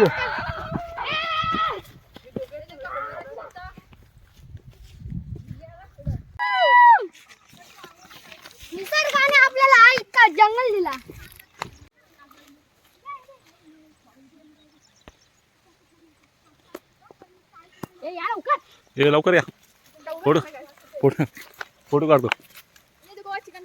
ये निसर्गाने आपल्याला इतका जंगल दिला. ए लवकर. या. फोटो फोटो फोटो काढतो. चिकन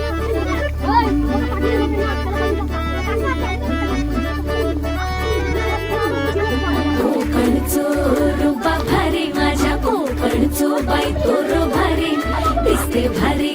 পাই তোর ভারে ভারে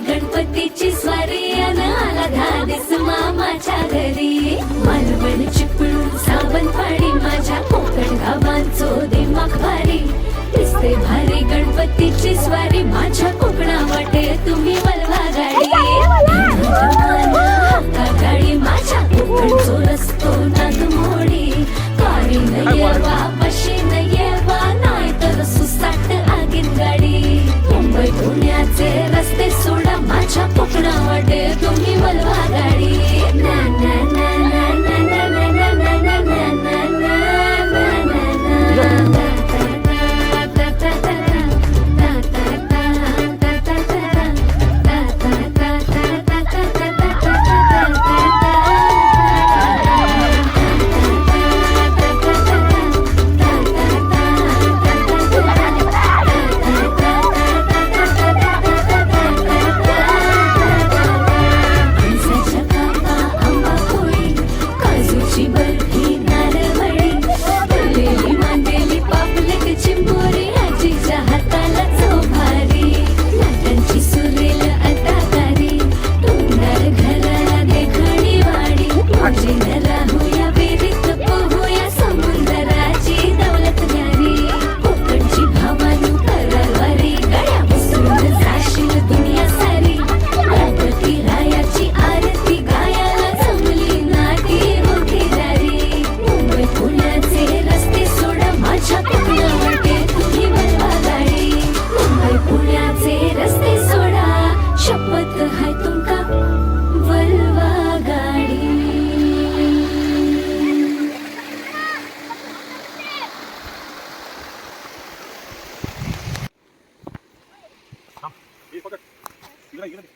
ಕೆಳಗಡೆ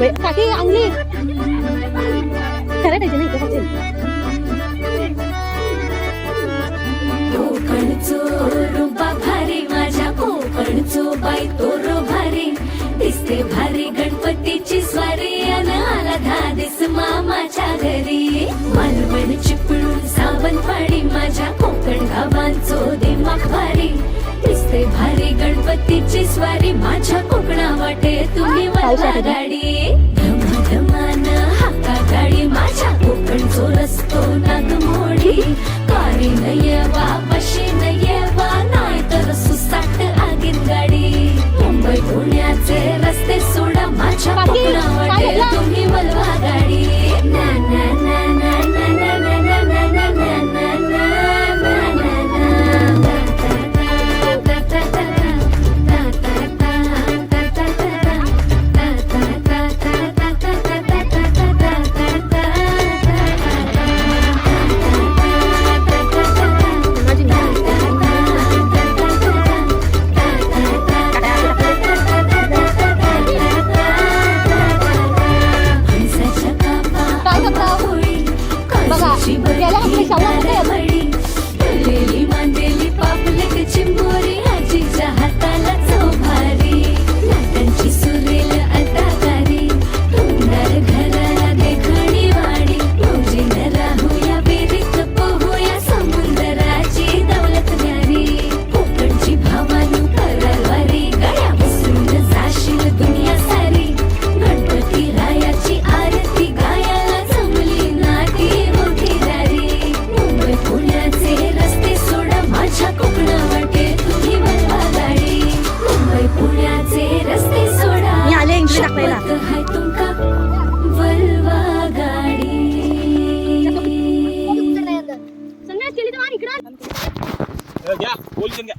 Baik, kaki angli. Karena dia jenis itu kecil. जो बाय तो रो भारी दिसते भारी गणपतीची स्वारी आला आला धादिस मामाच्या घरी. मालवण चिपळूण सावंतवाडी माझ्या कोकण गावांचो दिमाग भारी. दिसते भारी गणपतीची स्वारी माझ्या कोकणा वाटे तुम्ही मला गाडी. 点亮这小外 घ्या बोलशन घ्या.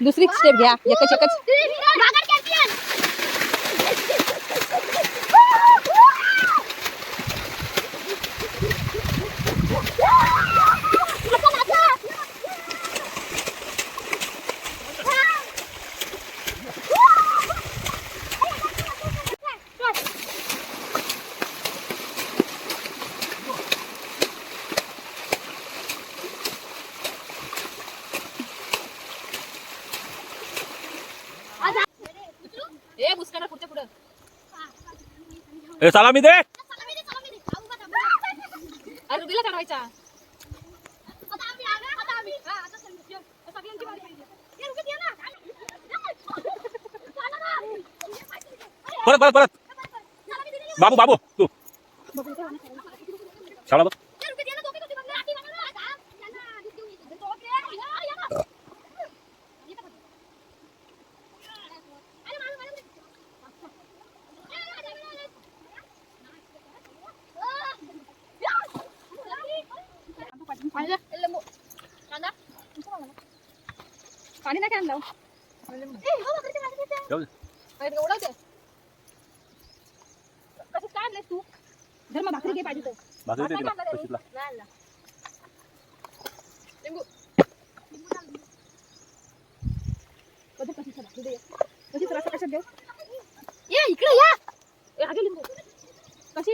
दुसरी स्टेप घ्या एकच एकच. এ সালামি দে परत परत परत बाबू बाबू तू शाळा बघ पाणी नाही काय तू धर्म भाकरी घे पाहिजे इकडे या कशी